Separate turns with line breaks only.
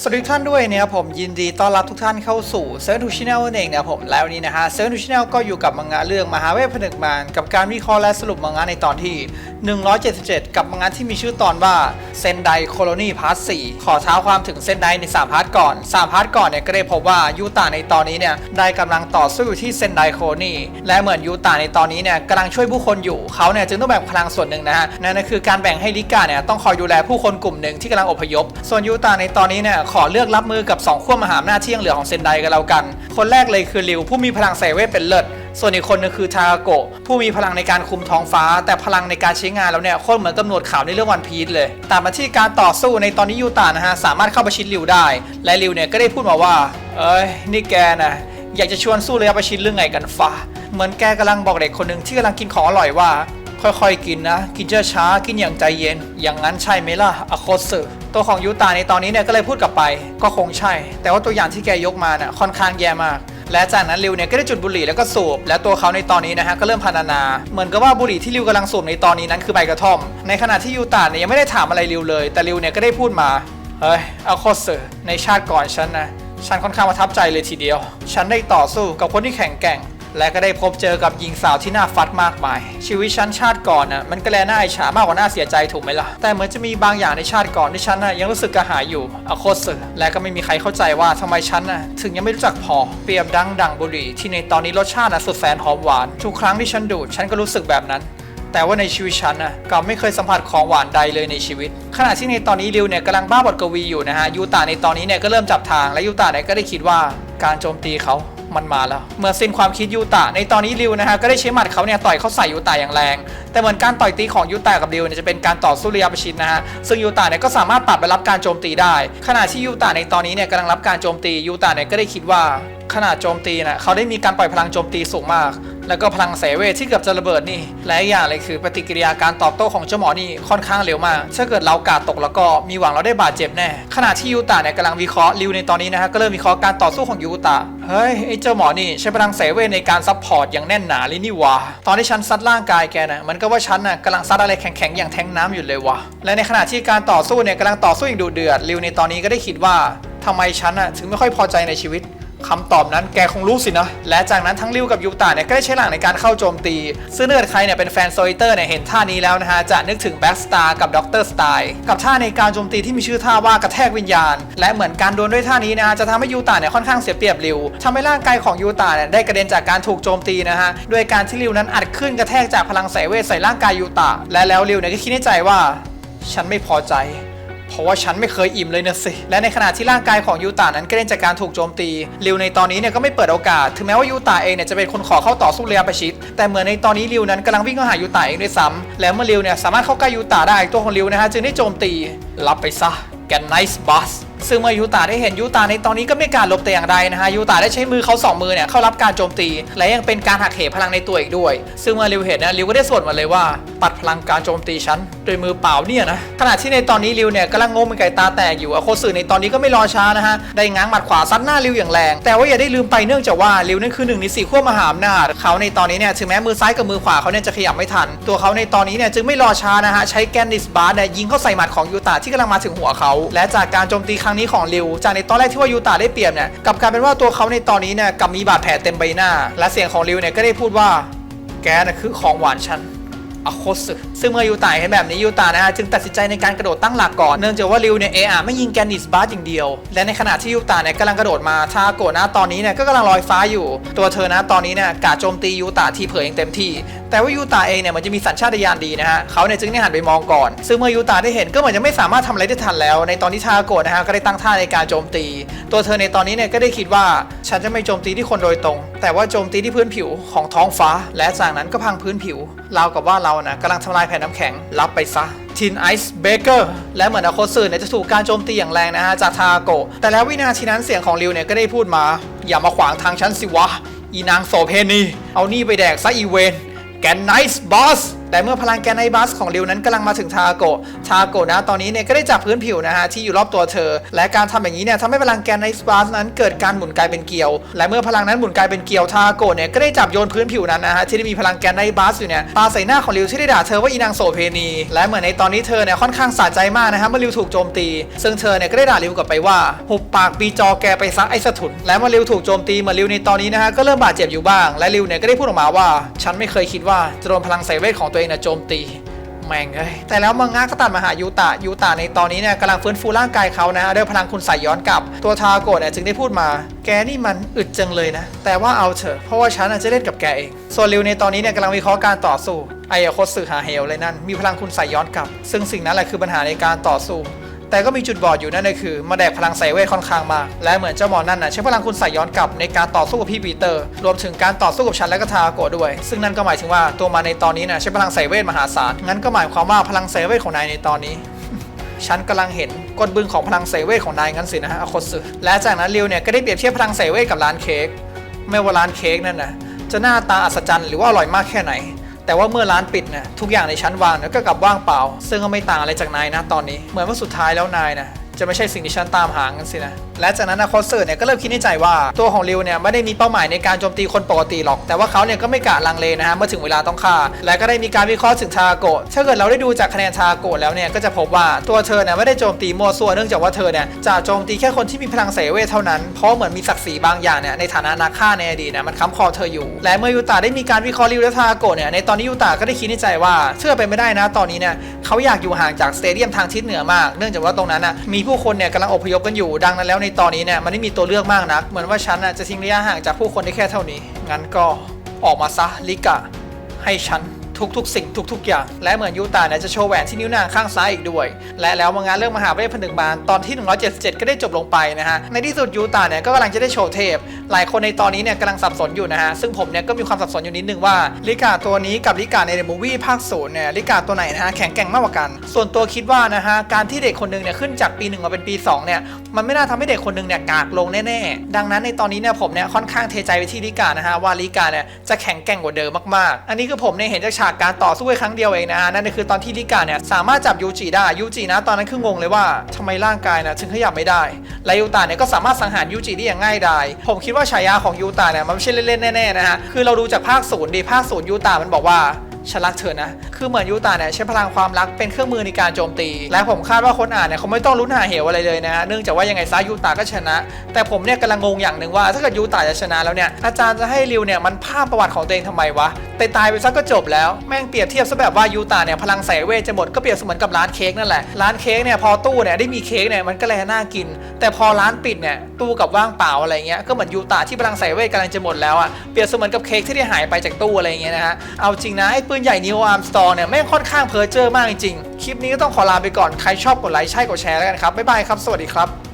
สวัสดีท่านด้วยนะครับผมยินดีต้อนรับทุกท่านเข้าสู่เซอร์ทูชแนลนั่นเองนะครับผมแล้วนี้นะฮะเซอร์ทูชแนลก็อยู่กับมังงะเรื่องมหาเวทผนึกมารกับการวิเคราะห์และสรุปมังงะในตอนที่ 177 กับมังงะที่มีชื่อตอนว่าเซนไดโคโลนีพาร์ท4ขอเท้าความถึงเซนไดใน 3 พาร์ทก่อน 3 พาร์ทก่อนเนี่ยก็ได้พบว่ายูตาในตอนนี้เนี่ยได้กำลังต่อสู้อยู่ที่เซนไดโคโลนีและเหมือนยูตาในตอนนี้เนี่ยกำลังช่วยผู้คนอยู่เขาเนี่ยจึงต้องแบ่งพลังส่วนหนึ่งนะฮะนั่นก็คือการแบ่งให้ลิกาเนี่ยต้องคอยดูแลผู้คนกลุ่มหนึ่งที่กำลังอพยพ ส่วนยูตาในตอนนี้เนี่ยขอเลือกรับมือกับ 2ขั้วมหาอำนาจที่ยังเหลือของเซนไดกันแล้วกัน คนแรกเลยคือริวผู้มีพลังใส่เวทเป็นเลิศส่วนอีกคนนึงคือทาโกะผู้มีพลังในการคุมท้องฟ้า แต่พลังในการใช้งานแล้วเนี่ยโคตรเหมือนกับหนวดข่าวในเรื่องวันพีซเลยตามมาที่การต่อสู้ในตอนนี้ยูตานะฮะสามารถเข้าประชิดริวได้ และริวเนี่ยก็ได้พูดมาว่า เอ้ยนี่แกนะอยากจะชวนสู้ระยประชิดเรื่องไงกันฟ้าเหมือนแกกำลังบอกเด็กคนหนึ่งที่กำลังกินของอร่อยว่า ค่อยๆกินนะ กินช้าๆกินอย่างใจเย็น อย่างนั้นใช่ไหมล่ะอโคสึตัวของยูตาในตอนนี้เนี่ยก็เลยพูดกลับไป ก็คงใช่ แต่ว่าตัวอย่างที่แกยกมาน่ะค่อนข้างแย่มากและจากนั้นริวเนี่ยก็ได้จุดบุหรี่แล้วก็สูบ และตัวเขาในตอนนี้นะฮะก็เริ่มพรรณนา เหมือนกับว่าบุหรี่ที่ริวกำลังสูบในตอนนี้นั้นคือใบกระท่อม ในขณะที่ยูตาเนี่ยยังไม่ได้ถามอะไรริวเลย แต่ริวเนี่ยก็ได้พูดมา เฮ้ยอโคสึในชาติก่อนฉันนะ ฉันค่อนข้างประทับใจเลยทีเดียว ฉันได้ต่อสู้กับคนที่แข็งแกร่ง และก็ได้พบเจอกับหญิงสาวที่น่าฟัดมากมาย ชีวิตฉันชาติก่อนน่ะมันก็แลน่าอิจฉามากกว่าน่าเสียใจถูกไหมล่ะ แต่เหมือนจะมีบางอย่างในชาติก่อนที่ฉันน่ะยังรู้สึกกระหายอยู่อโคสึและก็ไม่มีใครเข้าใจว่าทำไมฉันน่ะถึงยังไม่รู้จักพอ เปรียบดังดังบุหรี่ที่ในตอนนี้รสชาติน่ะสุดแสนหอมหวาน ทุกครั้งที่ฉันดูดฉันก็รู้สึกแบบนั้นแต่ว่าในชีวิตฉันนะกลับไม่เคยสัมผัสของหวานใดเลยในชีวิต ขณะที่ในตอนนี้ริวเนี่ยกำลังบ้าบทกวีอยู่นะฮะยูตาในตอนนี้เนี่ยก็เริ่มจับทางและยูตาเนี่ยก็ได้คิดว่าการโจมตีเขา มันมาแล้ว เมื่อสิ้นความคิดยูตาในตอนนี้ริวนะฮะก็ได้ใช้หมัดเขาเนี่ยต่อยเขาใส่ยูตาอย่างแรง แต่เหมือนการต่อยตีของยูตากับริวเนี่ยจะเป็นการต่อสู้ระยะประชิดนะฮะซึ่งยูตาเนี่ยก็สามารถปรับไปรับการโจมตีได้ ขณะที่ยูตาในตอนนี้เนี่ยกำลังรับการโจมตียูตาเนี่ยก็ได้คิดว่า ขนาดโจมตีนะเขาได้มีการปล่อยพลังโจมตีสูงมาก แล้วก็พลังเสเวทที่เกือบจะระเบิดนี่และอีกอย่างเลยคือปฏิกิริยาการตอบโต้ของเจ้าหมอนี่ค่อนข้างเร็วมาก ถ้าเกิดเรากาดตกแล้วก็มีหวังเราได้บาดเจ็บแน่ขณะที่ยูตาเนี่ยกำลังวิเคราะห์ริวในตอนนี้นะฮะก็เริ่มวิเคราะห์การต่อสู้ของยูตาเฮ้ยไอ้เจ้าหมอนี่ใช้พลังเสเวทในการซัพพอร์ตอย่างแน่นหนาเลยนี่วะตอนที่ฉันซัดร่างกายแกนะมันก็ว่าฉันน่ะกำลังซัดอะไรแข็งๆอย่างแทงน้ำอยู่เลยวะและในขณะที่การต่อสู้เนี่ยกำลังต่อสู้อย่างดุเดือดริวในตอนนี้ก็ได้คิดว่าทำไมฉันน่ะถึงไม่ค่อยพอใจในชีวิต คำตอบนั้นแกคงรู้สินะ และจากนั้นทั้งริวกับยูตาเนี่ยก็ได้ใช้หลังในการเข้าโจมตี ซึ่งถ้าเกิดใครเนี่ยเป็นแฟนโซลิเตอร์เนี่ยเห็นท่านี้แล้วนะฮะ จะนึกถึงแบ็กสตาร์กับด็อกเตอร์สไตล์กับท่าในการโจมตีที่มีชื่อท่าว่ากระแทกวิญญาณ และเหมือนการโดวลด้วยท่านี้นะฮะ จะทำให้ยูตาเนี่ยค่อนข้างเสียเปรียบริวทำให้ร่างกายของยูตาเนี่ยได้กระเด็นจากการถูกโจมตีนะฮะด้วยการที่ริวนั้นอัดขึ้นกระแทกจากพลังสายเวทใส่ร่างกายยูตาและแล้วริวเนี่ยก็คิดในใจว่า ฉันไม่พอใจ เพราะว่าฉันไม่เคยอิ่มเลยนะสิ และในขณะที่ร่างกายของยูตานั้นกระเด็นจากการถูกโจมตีริวในตอนนี้เนี่ยก็ไม่เปิดโอกาส ถึงแม้ว่ายูตาเองเนี่ยจะเป็นคนขอเข้าต่อสู้เรียประชิดแต่เหมือนในตอนนี้ริวนั้นกำลังวิ่งเข้าหายูตาเองด้วยซ้ำแล้วเมื่อริวเนี่ยสามารถเข้าใกล้ยูตาได้ตัวของริวนะฮะจึงได้โจมตีรับไปซะแกนไนส์บัส ซึ่งเมื่อยูตาได้เห็นยูตาในตอนนี้ก็ไม่การหลบแต่อย่างใดนะฮะยูตาได้ใช้มือเขาสองมือเนี่ยเข้ารับการโจมตี และยังเป็นการหักเหพลังในตัวอีกด้วย ซึ่งเมื่อริวเห็นนะริวก็ได้สวดมาเลยว่า ปัดพลังการโจมตีฉันด้วยมือเปล่าเนี่ยนะขณะที่ในตอนนี้ริวเนี่ยกำลังงงเป็นไก่ตาแตกอยู่อโคสึในตอนนี้ก็ไม่รอช้านะฮะได้ง้างหมัดขวาซัดหน้าริวอย่างแรง แต่ว่าอย่าได้ลืมไปเนื่องจากว่าริวนั่นคือหนึ่งในสี่ขั้วมหาอำนาจเขาในตอนนี้เนี่ยถึงแม้มือซ้ายกับมือขวาเขาเนี่ยจะขยับไม่ทัน ตัวเขาในตอนนี้เนี่ยจึงไม่รอช้านะฮะใช้แกนดิสบาร์เนี่ยยิงเข้าใส่หมัดของยูตาที่กำลังมาถึงหัวเขาและจากการโจมตีครั้งนี้ของริวจากในตอนแรกที่ว่ายูตาได้เปรียบเนี่ยกลับกลายเป็นว่าตัวเขาในตอนนี้เนี่ยกลับมีบาดแผลเต็มใบหน้า และเสียงของริวเนี่ยก็ได้พูดว่าแกน่ะคือของหวานฉันอโคสึซึ่งเมื่อยูตาเห็นแบบนี้ยูตานะฮะจึงตัดสินใจในการกระโดดตั้งหลักก่อน เนื่องจากว่าริวเนี่ยเออะไม่ยิงแกนนิสบาร์อย่างเดียว และในขณะที่ยูตาเนี่ยกำลังกระโดดมาทาโกะนะตอนนี้เนี่ยก็กำลังลอยฟ้าอยู่ ตัวเธอนะตอนนี้เนี่ยกาโจมตียูตาทีเผยอย่างเต็มที่แต่ว่ายูตาเองเนี่ยมันจะมีสัญชาตญาณดีนะฮะเขาเนี่ยจึงได้หันไปมองก่อน ซึ่งเมื่อยูตาได้เห็นก็เหมือนจะไม่สามารถทำอะไรได้ทันแล้ว ในตอนที่ทาโกะนะฮะก็ได้ตั้งท่าในการโจมตี ตัวเธอในตอนนี้เนี่ยก็ได้คิดว่าฉันจะไม่โจมตีที่คนโดยตรง แต่ว่าโจมตีที่พื้นผิวของท้องฟ้า และจากนั้นก็พังพื้นผิวราวกับว่าเรานะกำลังทำลายแผ่นน้ำแข็งรับไปซะทินไอซ์เบเกอร์และเหมือนอาโคสึเนี่ยจะถูกการโจมตีอย่างแรงนะฮะจากทาโกะแต่แล้ววินาทีนั้นเสียงของริวเนี่ยก็ได้พูดมา อย่ามาขวางทางฉันสิวะอีนางโสเพณีเอานี่ไปแดกซะอีเวน แกนไนส์บอส แต่เมื่อพลังแกนไนบัสของริวนั้นกำลังมาถึงทาโกะทาโกะนะตอนนี้เนี่ยก็ได้จับพื้นผิวนะฮะที่อยู่รอบตัวเธอ และการทำอย่างนี้เนี่ยทำให้พลังแกนไนบัสนั้นเกิดการหมุนกลายเป็นเกลียว และเมื่อพลังนั้นหมุนกลายเป็นเกลียวทาโกะเนี่ยก็ได้จับโยนพื้นผิวนั้นนะฮะที่ได้มีพลังแกนไนบัสอยู่เนี่ยปาใส่หน้าของริวที่ได้ด่าเธอว่าอีนางโสเพณีและเหมือนในตอนนี้เธอเนี่ยค่อนข้างสะใจมากนะฮะเมื่อริวถูกโจมตี ซึ่งเธอเนี่ยก็ได้ด่าริวกลับไปว่าหุบปากปีจอแกไปซะไอ้สถุนและเมื่อริวถูกโจมตีเมือริวในตอนนี้นะฮะก็เริ่มบาดเจ็บอยู่บ้างและริวเนี่ยก็ได้พูดออกมาว่าฉันไม่เคยคิดว่าจะโดนพลังสายเวทของตัวเองนะโจมตีแม่งเอ้ยแต่แล้วมังงะก็ตัดมาหายูตะยูตะในตอนนี้เนี่ยกำลังฟื้นฟูร่างกายเขานะด้วยพลังคุณใส่ย้อนกลับ ตัวทาโกะเนี่ยจึงได้พูดมา แกนี่มันอึดจังเลยนะ แต่ว่าเอาเถอะเพราะว่าฉันอาจจะเล่นกับแกเองส่วนริวในตอนนี้เนี่ยกำลังวิเคราะห์การต่อสู้ไอ้โคตสึหาเฮลเลยนั่นมีพลังคุณใส่ย้อนกลับ ซึ่งสิ่งนั้นแหละคือปัญหาในการต่อสู้ แต่ก็มีจุดบอดอยู่นั่นก็คือมาแดกพลังใส่เวทค่อนข้างมากและเหมือนเจ้าหมอนั่นนะใช้พลังคุณใส่ย้อนกลับในการต่อสู้กับพี่ปีเตอร์ รวมถึงการต่อสู้กับฉันและก็ทาโกะด้วย ซึ่งนั่นก็หมายถึงว่าตัวมาในตอนนี้นะใช้พลังใส่เวทมหาศาลงั้นก็หมายความว่าพลังใส่เวทของนายในตอนนี้ฉันกำลังเห็นกลบึงของพลังใส่เวทของนายงั้นสินะฮะอาโคสึและจากนั้นริวเนี่ยก็ได้เปรียบเทียบพลังใส่เวทกับร้านเค้กไม่ว่าร้านเค้กนั่นนะจะหน้าตาอัศจรรย์หรือว่าอร่อยมากแค่ไหน แต่ว่าเมื่อร้านปิดนะทุกอย่างในชั้นวางนะก็กลับว่างเปล่า ซึ่งก็ไม่ต่างอะไรจากนายนะตอนนี้ เหมือนว่าสุดท้ายแล้วนายนะจะไม่ใช่สิ่งที่ฉันตามหากันสินะ และจากนั้นนะโคสเซอร์เนี่ยก็เริ่มคิดในใจว่าตัวของริวเนี่ยไม่ได้มีเป้าหมายในการโจมตีคนปกติหรอก แต่ว่าเขาเนี่ยก็ไม่กะลังเลนะฮะเมื่อถึงเวลาต้องฆ่า และก็ได้มีการวิเคราะห์ถึงทาโกะถ้าเกิดเราได้ดูจากคะแนนทาโกะแล้วเนี่ยก็จะพบว่าตัวเธอเนี่ยไม่ได้โจมตีมัวซั่วเนื่องจากว่าเธอเนี่ยจะโจมตีแค่คนที่มีพลังเสเวทเท่านั้น เพราะเหมือนมีศักดิ์ศรีบางอย่างเนี่ยในฐานะนักฆ่าในอดีตนี่ยมันค้ำคอเธออยู่ และเมื่อยูตาได้มีการวิเคราะห์ริวและทาโกะเนี่ยในตอนนี้ยูตาก็ได้คิดในใจว่าเชื่อเป็นไม่ได้นะตอนนี้เนี่ยเขาอยากอยู่ห่างจากสเตเดียมทางทิศเหนือมาก เนื่องจากว่าตรงนั้นนะมีผู้คนเนี่ยกำลังอพยพกันอยู่ดังนั้นแล้วในตอนนี้เนี่ยมันไม่มีตัวเลือกมากนัก เหมือนว่าฉันน่ะจะทิ้งระยะห่างจากผู้คนได้แค่เท่านี้ งั้นก็ออกมาซะลิกะ ให้ฉันทุกๆ สิ่งทุก ๆ อย่าง และเหมือนยูตาเนี่ยจะโชว์แหวนที่นิ้วนางข้างซ้ายอีกด้วย และแล้วมางานเรื่องมหาเวทผนึกมารตอนที่ 177 ก็ได้จบลงไปนะฮะ ในที่สุดยูตาเนี่ยก็กำลังจะได้โชว์เทพ หลายคนในตอนนี้เนี่ยกำลังสับสนอยู่นะฮะ ซึ่งผมเนี่ยก็มีความสับสนอยู่นิดนึงว่าลิกาตัวนี้กับลิกาในเดอะมูวี่ภาคศูนย์เนี่ยลิกาตัวไหนนะฮะแข็งแกร่งมากกว่ากัน ส่วนตัวคิดว่านะฮะการที่เด็กคนนึงเนี่ยขึ้นจากปีหนึ่งมาเป็นปีสองเนี่ยมันไม่น่าทำให้เด็กคนหนึ่งเนี่ยกากลงแน่ๆ ดังนั้นในตอนนี้เนี่ยผมเนี่ยค่อนข้างเทใจไปที่ลิกานะฮะว่าลิกาเนี่ยจะแข็งแกร่งกว่าเดิมมากๆ อันนี้คือผมเนี่ยเห็นจากฉากการต่อสู้แค่ครั้งเดียวเองนะฮะนั่นคือตอนที่ลิกาเนี่ยสามารถจับยูจิได้ยูจินะตอนนั้นคืองงเลยว่าทำไมร่างกายนะถึงขยับไม่ได้และยูตาเนี่ยก็สามารถสังหารยูจิได้อย่างง่ายดายผมคิดว่าฉายาของยูตาเนี่ยมันไม่ใช่เล่นๆแน่ๆนะฮะคือเราดูจากภาคศูนย์ดีภาคศูนย์ยูตามันบอกว่า ฉันรักเธอนะ คือเหมือนยูตาเนี่ยใช้พลังความรักเป็นเครื่องมือในการโจมตี และผมคาดว่าคนอ่านเนี่ยเขาไม่ต้องลุ้นหาเหวอะไรเลยนะ เนื่องจากว่ายังไงซะยูตาก็ชนะ แต่ผมเนี่ยกำลังงงอย่างหนึ่งว่า ถ้าเกิดยูตาจะชนะแล้วเนี่ยอาจารย์จะให้ริวเนี่ยมันพามประวัติของตัวเองทำไมวะตายตายไปซะก็จบแล้วแม่งเปรียบเทียบซะแบบว่ายูตาเนี่ยพลังใส่เวทจะหมดก็เปรียบเสมือนกับร้านเค้กนั่นแหละร้านเค้กเนี่ยพอตู้เนี่ยได้มีเค้กเนี่ยมันก็เลยน่ากิน แต่พอร้านปิดเนี่ยตู้กับว่างเปล่าอะไรเงี้ยก็เหมือนยูตาที่พลังใส่เวทกำลังจะหมดแล้วอะเปรียบเสมือนกับเค้กที่ได้หายไปจากตู้อะไรเงี้ยนะฮะเอาจริงนะไอ้ปืนใหญ่นิวอาร์มสตองเนี่ยแม่งค่อนข้างเพอเจอร์มากจริงๆ คลิปนี้ก็ต้องขอลาไปก่อน ใครชอบกดไลค์ใช่กดแชร์แล้วกันครับ บ๊ายบายครับ สวัสดีครับ